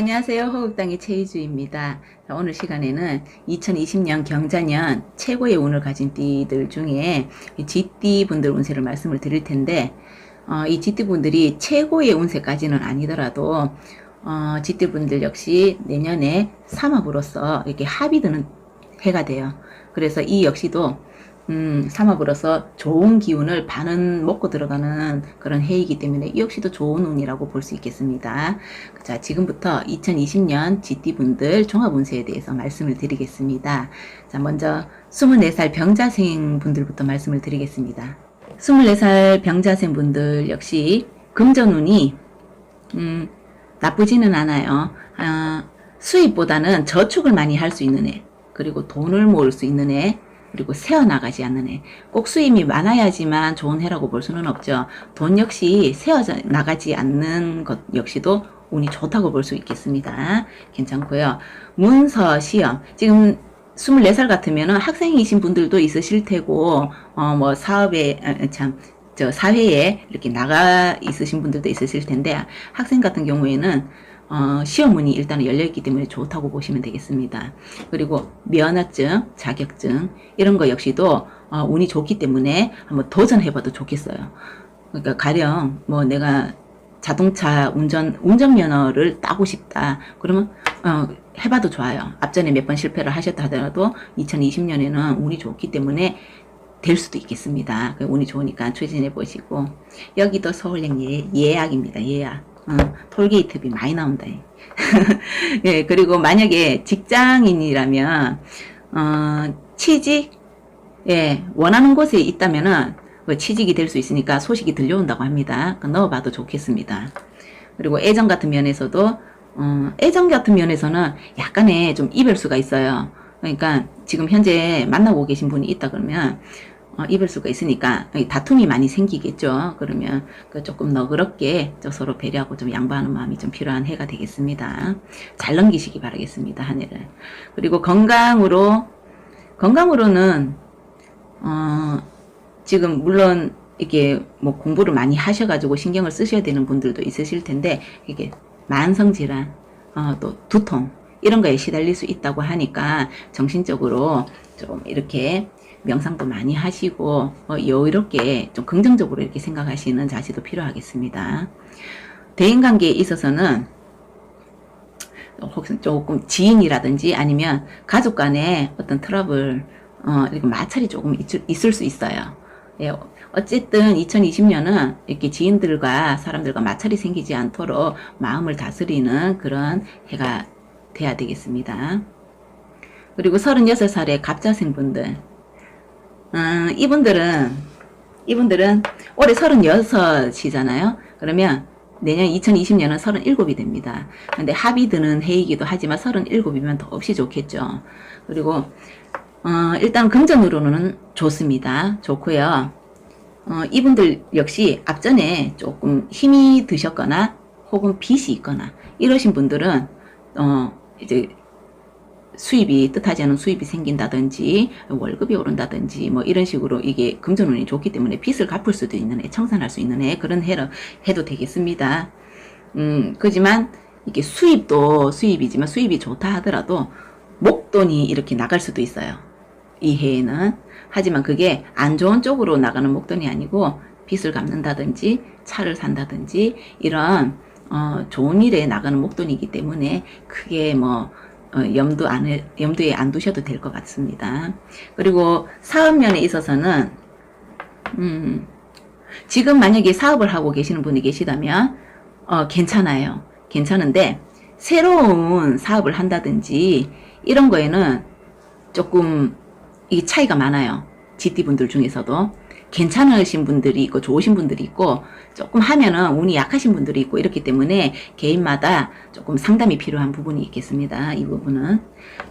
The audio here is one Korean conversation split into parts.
안녕하세요. 호국당의 최희주입니다. 자, 오늘 시간에는 2020년 경자년 최고의 운을 가진 띠들 중에 이 쥐띠 분들 운세를 말씀을 드릴 텐데, 어, 이 쥐띠 분들이 최고의 운세까지는 아니더라도, 어, 쥐띠 분들 역시 내년에 삼합으로서 이렇게 합이 드는 해가 돼요. 그래서 이 역시도 음, 삼합으로서 좋은 기운을 반은 먹고 들어가는 그런 해이기 때문에 이 역시도 좋은 운이라고 볼 수 있겠습니다. 자, 지금부터 2020년 GT분들 종합운세에 대해서 말씀을 드리겠습니다. 자, 먼저 24살 병자생 분들부터 말씀을 드리겠습니다. 24살 병자생 분들 역시 금전운이, 음, 나쁘지는 않아요. 아, 수입보다는 저축을 많이 할 수 있는 애, 그리고 돈을 모을 수 있는 애, 그리고 새어나가지 않는 애. 꼭 수입이 많아야지만 좋은 해라고 볼 수는 없죠. 돈 역시 새어 나가지 않는 것 역시도 운이 좋다고 볼 수 있겠습니다. 괜찮고요. 문서 시험. 지금 24살 같으면은 학생이신 분들도 있으실 테고, 어, 뭐 사업에, 아, 참, 저 사회에 이렇게 나가 있으신 분들도 있으실 텐데, 학생 같은 경우에는 어, 시험문이 일단 열려있기 때문에 좋다고 보시면 되겠습니다. 그리고 면허증, 자격증 이런 거 역시도 어, 운이 좋기 때문에 한번 도전해봐도 좋겠어요. 그러니까 가령 뭐 내가 자동차 운전 운전면허를 따고 싶다. 그러면 어, 해봐도 좋아요. 앞전에 몇 번 실패를 하셨다 하더라도 2020년에는 운이 좋기 때문에 될 수도 있겠습니다. 그 운이 좋으니까 추진해 보시고 여기도 서울행 예, 예약입니다. 예약. 어, 톨게이트비 많이 나온다. 예, 그리고 만약에 직장인이라면, 어, 취직, 예, 원하는 곳에 있다면은, 그 취직이 될 수 있으니까 소식이 들려온다고 합니다. 그 넣어봐도 좋겠습니다. 그리고 애정 같은 면에서도, 어, 애정 같은 면에서는 약간의 좀 이별수가 있어요. 그러니까 지금 현재 만나고 계신 분이 있다 그러면, 어, 입을 수가 있으니까 다툼이 많이 생기겠죠. 그러면 그 조금 너그럽게 서로 배려하고 좀 양보하는 마음이 좀 필요한 해가 되겠습니다. 잘 넘기시기 바라겠습니다. 한 해를. 그리고 건강으로 건강으로는 어, 지금 물론 이게 뭐 공부를 많이 하셔가지고 신경을 쓰셔야 되는 분들도 있으실 텐데 이게 만성 질환, 어, 또 두통 이런 거에 시달릴 수 있다고 하니까 정신적으로 좀 이렇게 명상도 많이 하시고 어, 여유롭게 좀 긍정적으로 이렇게 생각하시는 자세도 필요하겠습니다. 대인관계에 있어서는 혹시 조금 지인이라든지 아니면 가족 간에 어떤 트러블, 어, 이렇게 마찰이 조금 있, 을수 있어요. 예, 어쨌든 2020년은 이렇게 지인들과 사람들과 마찰이 생기지 않도록 마음을 다스리는 그런 해가 돼야 되겠습니다. 그리고 36살의 갑자생 분들, 음, 이분들은, 이분들은 올해 36이잖아요. 그러면 내년 2020년은 37이 됩니다. 근데 합이 드는 해이기도 하지만 37이면 더없이 좋겠죠. 그리고, 어, 일단 금전으로는 좋습니다. 좋고요. 어, 이분들 역시 앞전에 조금 힘이 드셨거나 혹은 빚이 있거나 이러신 분들은, 어, 이제 수입이 뜻하지 않은 수입이 생긴다든지 월급이 오른다든지 뭐 이런 식으로 이게 금전운이 좋기 때문에 빚을 갚을 수도 있는 애, 청산할 수 있는 애 그런 해로 해도 되겠습니다. 음, 그지만 이게 수입도 수입이지만 수입이 좋다 하더라도 목돈이 이렇게 나갈 수도 있어요. 이 해에는 하지만 그게 안 좋은 쪽으로 나가는 목돈이 아니고 빚을 갚는다든지 차를 산다든지 이런 어, 좋은 일에 나가는 목돈이기 때문에 크게 뭐 어, 염두 안, 염두에 안 두셔도 될 것 같습니다. 그리고 사업면에 있어서는, 음, 지금 만약에 사업을 하고 계시는 분이 계시다면, 어, 괜찮아요. 괜찮은데, 새로운 사업을 한다든지, 이런 거에는 조금, 이 차이가 많아요. GT분들 중에서도. 괜찮으신 분들이 있고 좋으신 분들이 있고 조금 하면은 운이 약하신 분들이 있고 이렇기 때문에 개인마다 조금 상담이 필요한 부분이 있겠습니다. 이 부분은.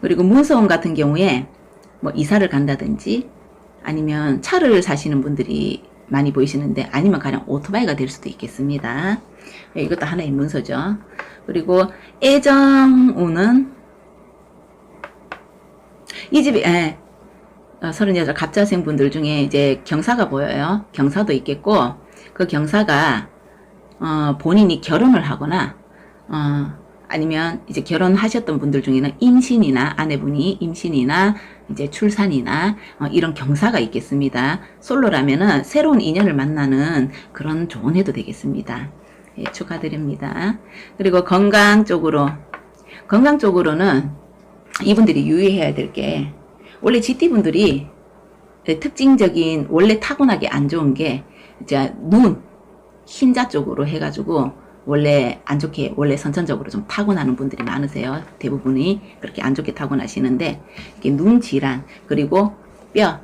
그리고 문서원 같은 경우에 뭐 이사를 간다든지 아니면 차를 사시는 분들이 많이 보이시는데 아니면 가령 오토바이가 될 수도 있겠습니다. 예, 이것도 하나의 문서죠. 그리고 애정운은 이 집에 예, 어, 36 갑자생 분들 중에 이제 경사가 보여요. 경사도 있겠고, 그 경사가, 어, 본인이 결혼을 하거나, 어, 아니면 이제 결혼하셨던 분들 중에는 임신이나 아내분이 임신이나 이제 출산이나 어, 이런 경사가 있겠습니다. 솔로라면은 새로운 인연을 만나는 그런 좋은 해도 되겠습니다. 예, 축하드립니다. 그리고 건강 쪽으로 건강 쪽으로는 이분들이 유의해야 될게 원래 GT 분들이 특징적인 원래 타고나게 안 좋은 게 이제 눈 흰자 쪽으로 해가지고 원래 안 좋게 원래 선천적으로 좀 타고나는 분들이 많으세요. 대부분이 그렇게 안 좋게 타고나시는데 이게 눈 질환 그리고 뼈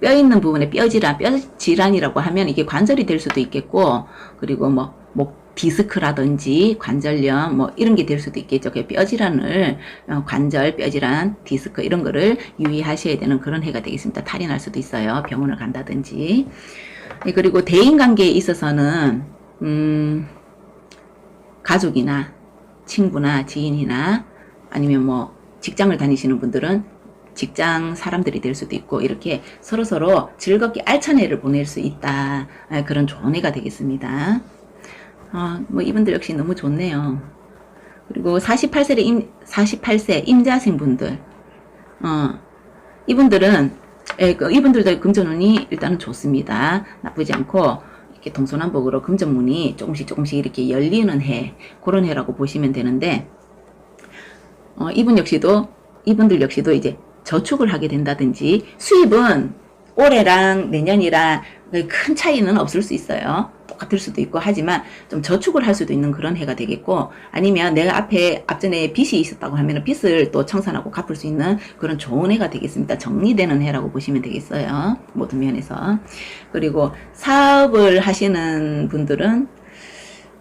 뼈 있는 부분에 뼈 질환, 뼈 질환이라고 하면 이게 관절이 될 수도 있겠고 그리고 뭐 목 디스크라든지 관절염 뭐 이런 게 될 수도 있겠죠. 그뼈 질환을 어, 관절, 뼈 질환, 디스크 이런 거를 유의하셔야 되는 그런 해가 되겠습니다. 탈이 날 수도 있어요. 병원을 간다든지. 예, 그리고 대인 관계에 있어서는 음 가족이나 친구나 지인이나 아니면 뭐 직장을 다니시는 분들은 직장 사람들이 될 수도 있고 이렇게 서로서로 즐겁게 알찬 해를 보낼 수 있다 아, 그런 좋은 해가 되겠습니다. 아, 뭐 이분들 역시 너무 좋네요. 그리고 48세 임 48세 임자생 분들 어 이분들은 예, 그 이분들도 금전운이 일단은 좋습니다. 나쁘지 않고 이렇게 동서남북으로 금전문이 조금씩 조금씩 이렇게 열리는 해 그런 해라고 보시면 되는데 어, 이분 역시도 이분들 역시도 이제 저축을 하게 된다든지 수입은 올해랑 내년이랑 큰 차이는 없을 수 있어요. 똑같을 수도 있고 하지만 좀 저축을 할 수도 있는 그런 해가 되겠고 아니면 내가 앞에 앞전에 빚이 있었다고 하면 빚을 또 청산하고 갚을 수 있는 그런 좋은 해가 되겠습니다. 정리되는 해라고 보시면 되겠어요. 모든 면에서. 그리고 사업을 하시는 분들은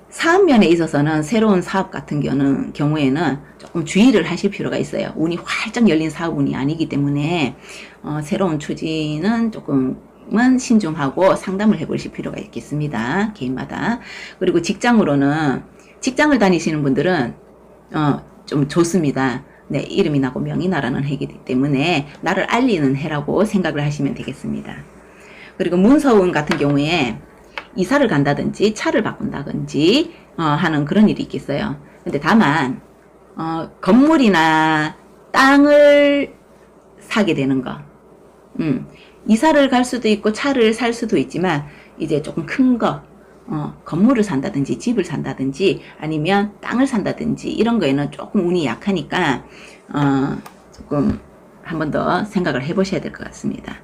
사업 면에 있어서는 새로운 사업 같은 경우는, 경우에는 조금 주의를 하실 필요가 있어요. 운이 활짝 열린 사업 운이 아니기 때문에 어, 새로운 추진은 조금 은 신중하고 상담을 해보실 필요가 있겠습니다. 개인마다. 그리고 직장으로는 직장을 다니시는 분들은 어, 좀 좋습니다. 네, 이름이 나고 명이 나라는 해이기 때문에 나를 알리는 해라고 생각을 하시면 되겠습니다. 그리고 문서운 같은 경우에 이사를 간다든지 차를 바꾼다든지 어, 하는 그런 일이 있겠어요. 근데 다만 어, 건물이나 땅을 사게 되는 거. 음, 이사를 갈 수도 있고 차를 살 수도 있지만 이제 조금 큰 거, 어, 건물을 산다든지 집을 산다든지 아니면 땅을 산다든지 이런 거에는 조금 운이 약하니까 어, 조금 한 번 더 생각을 해보셔야 될 것 같습니다.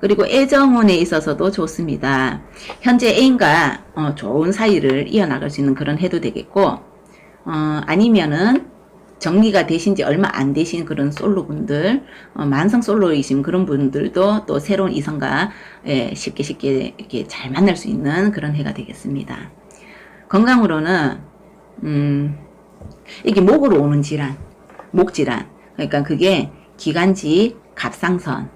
그리고 애정운에 있어서도 좋습니다. 현재 애인과 어, 좋은 사이를 이어나갈 수 있는 그런 해도 되겠고 어, 아니면은 정리가 되신 지 얼마 안 되신 그런 솔로분들, 어, 만성 솔로이신 그런 분들도 또 새로운 이성과 예, 쉽게 쉽게 이렇게 잘 만날 수 있는 그런 해가 되겠습니다. 건강으로는, 음, 이게 목으로 오는 질환, 목 질환. 그러니까 그게 기관지, 갑상선,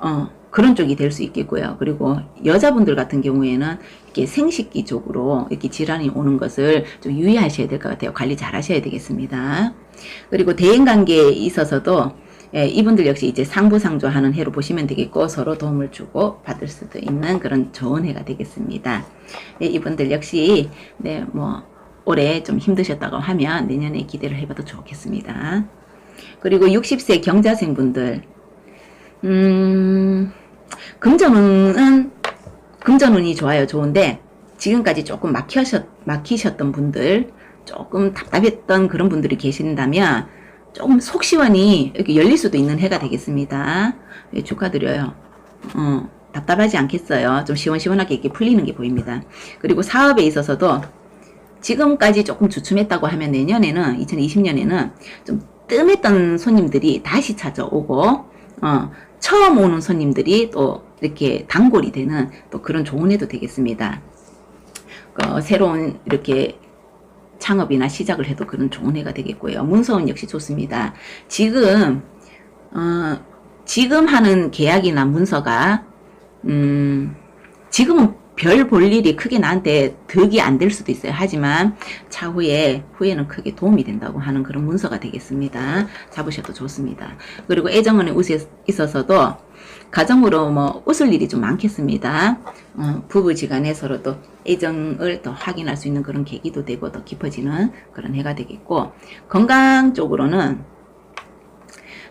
어, 그런 쪽이 될 수 있겠고요. 그리고 여자분들 같은 경우에는 이렇게 생식기 쪽으로 이렇게 질환이 오는 것을 좀 유의하셔야 될 것 같아요. 관리 잘 하셔야 되겠습니다. 그리고 대인 관계에 있어서도 예, 이분들 역시 이제 상부상조하는 해로 보시면 되겠고 서로 도움을 주고 받을 수도 있는 그런 좋은 해가 되겠습니다. 예, 이분들 역시 네, 뭐 올해 좀 힘드셨다고 하면 내년에 기대를 해봐도 좋겠습니다. 그리고 60세 경자생분들 음, 금전운은 금전운이 좋아요. 좋은데 지금까지 조금 막히셨, 막히셨던 분들 조금 답답했던 그런 분들이 계신다면 조금 속 시원히 이렇게 열릴 수도 있는 해가 되겠습니다. 예, 축하드려요. 어, 답답하지 않겠어요. 좀 시원시원하게 이렇게 풀리는 게 보입니다. 그리고 사업에 있어서도 지금까지 조금 주춤했다고 하면 내년에는 2020년에는 좀 뜸했던 손님들이 다시 찾아오고 어, 처음 오는 손님들이 또 이렇게 단골이 되는 또 그런 좋은 해도 되겠습니다. 어, 새로운 이렇게 창업이나 시작을 해도 그런 좋은 해가 되겠고요. 문서운 역시 좋습니다. 지금 어, 지금 하는 계약이나 문서가 음, 지금은 별 볼 일이 크게 나한테 득이 안 될 수도 있어요. 하지만 차후에 후에는 크게 도움이 된다고 하는 그런 문서가 되겠습니다. 잡으셔도 좋습니다. 그리고 애정원에 있어서도 가정으로 뭐 웃을 일이 좀 많겠습니다. 어, 부부지간에 서로 또 애정을 더 확인할 수 있는 그런 계기도 되고 더 깊어지는 그런 해가 되겠고 건강 쪽으로는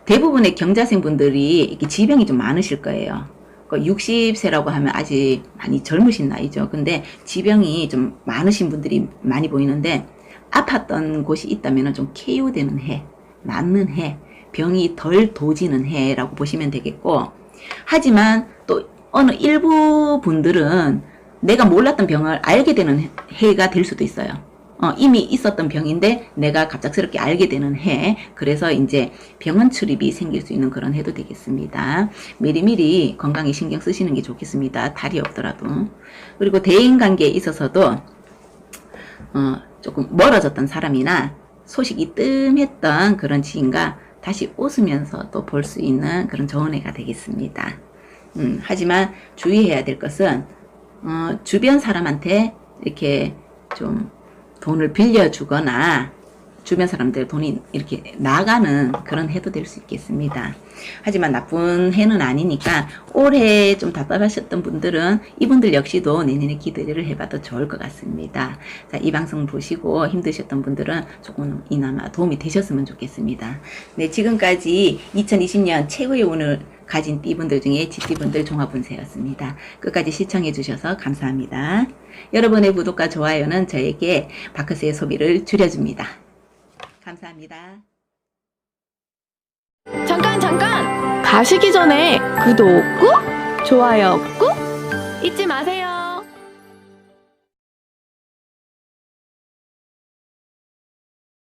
대부분의 경자생 분들이 이렇게 지병이 좀 많으실 거예요. 60세라고 하면 아직 많이 젊으신 나이죠. 근데 지병이 좀 많으신 분들이 많이 보이는데 아팠던 곳이 있다면 좀 KO되는 해, 낫는 해, 병이 덜 도지는 해라고 보시면 되겠고 하지만 또 어느 일부 분들은 내가 몰랐던 병을 알게 되는 해가 될 수도 있어요. 어, 이미 있었던 병인데 내가 갑작스럽게 알게 되는 해. 그래서 이제 병원 출입이 생길 수 있는 그런 해도 되겠습니다. 미리미리 건강에 신경 쓰시는 게 좋겠습니다. 달이 없더라도. 그리고 대인 관계에 있어서도 어, 조금 멀어졌던 사람이나 소식이 뜸했던 그런 지인과 다시 웃으면서 또 볼 수 있는 그런 좋은 해가 되겠습니다. 음, 하지만 주의해야 될 것은 어, 주변 사람한테 이렇게 좀 돈을 빌려주거나 주변 사람들 돈이 이렇게 나가는 그런 해도 될 수 있겠습니다. 하지만 나쁜 해는 아니니까 올해 좀 답답하셨던 분들은 이분들 역시도 내년에 기대를 해봐도 좋을 것 같습니다. 자, 이 방송 보시고 힘드셨던 분들은 조금 이나마 도움이 되셨으면 좋겠습니다. 네, 지금까지 2020년 최고의 운을 가진 띠분들 중에 지띠분들 종합운세였습니다. 끝까지 시청해주셔서 감사합니다. 여러분의 구독과 좋아요는 저에게 바크스의 소비를 줄여줍니다. 감사합니다. 잠깐 잠깐 가시기 전에 구독 꾹 좋아요 꾹 잊지 마세요.